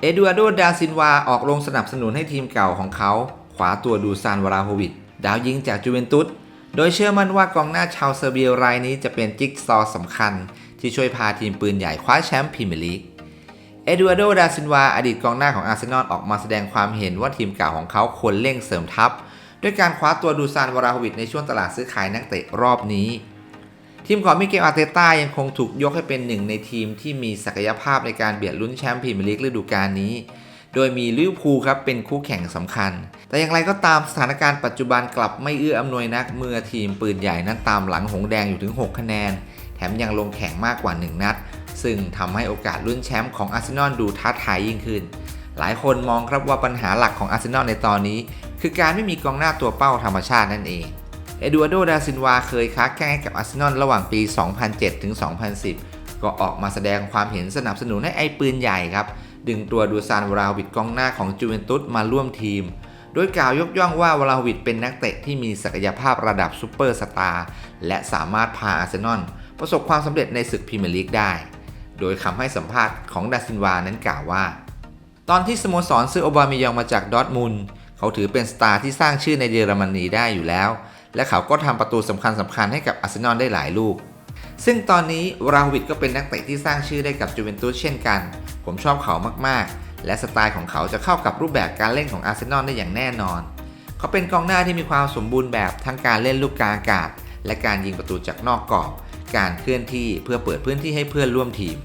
เอ็ดูอาร์โด ดาซินวา ออกลงสนับสนุนให้ทีมเก่าของเขาขวาตัวดูซานวราโฮวิชดาวยิงจากจูเวนตุส โดยเชื่อมั่นว่ากองหน้าชาวเซอร์เบียรายนี้จะเป็นจิ๊กซอว์สำคัญ ที่ช่วยพาทีมปืนใหญ่คว้าแชมป์พรีเมียร์ลีก เอ็ดูอาร์โด ดาซินวา อดีตกองหน้าของอาร์เซนอลออกมาแสดงความเห็นว่าทีมเก่าของเขาควรเร่งเสริมทัพ ด้วยการคว้าตัวดูซานวราโฮวิชในช่วงตลาดซื้อขายนักเตะรอบนี้ ทีมของมิเกลอาร์เตต้ายังคงถูกยกให้เป็นหนึ่งในทีมที่มีศักยภาพในการเบียดลุ้นแชมป์พรีเมียร์ลีกฤดูกาลนี้ โดยมีลิเวอร์พูลครับเป็นคู่แข่งสำคัญ แต่อย่างไรก็ตามสถานการณ์ปัจจุบันกลับไม่เอื้ออำนวยนักเมื่อทีมปืนใหญ่นั้นตามหลังหงแดงอยู่ถึง 6 คะแนน แถมยังลงแข่งมากกว่า 1 นัด ซึ่งทำให้โอกาสลุ้นแชมป์ของอาร์เซนอลดูท้าทายยิ่งขึ้น หลายคนมองครับว่าปัญหาหลักของอาร์เซนอลในตอนนี้ คือการไม่มีกองหน้าตัวเป้าธรรมชาตินั่นเอง เอดูอาร์โดดาซินวาเคยค้าแข้งให้กับอาร์เซนอลระหว่างปี 2007 ถึง 2010 ก็ออกมาแสดงความเห็นสนับสนุนให้ไอ้ปืนใหญ่ครับ ดึงตัวดูซานวราวิดกองหน้าของจูเวนตุสมาร่วมทีม โดยกล่าวยกย่องว่าวราวิดเป็นนักเตะที่มีศักยภาพระดับซูเปอร์สตาร์และสามารถพาอาร์เซนอลประสบความสำเร็จในศึกพรีเมียร์ลีกได้ โดยคำให้สัมภาษณ์ของดาซินวานั้นกล่าวว่า ตอนที่สโมสรซื้อโอบาเมยองมาจากดอร์ทมุนเขาถือเป็นสตาร์ที่สร้างชื่อในเยอรมนีได้อยู่แล้ว และเขาก็ทำประตูสำคัญสำคัญให้กับอาร์เซนอลได้หลายลูก ซึ่งตอนนี้วราวิดก็เป็นนักเตะที่สร้างชื่อได้กับจูเวนตุสเช่นกัน ผมชอบเขามากๆ และสไตล์ของเขาจะเข้ากับรูปแบบการเล่นของอาร์เซนอลได้อย่างแน่นอน เขาเป็นกองหน้าที่มีความสมบูรณ์แบบทั้งการเล่นลูกกลางอากาศ และการยิงประตูจากนอกกรอบ การเคลื่อนที่เพื่อเปิดพื้นที่ให้เพื่อนร่วมทีม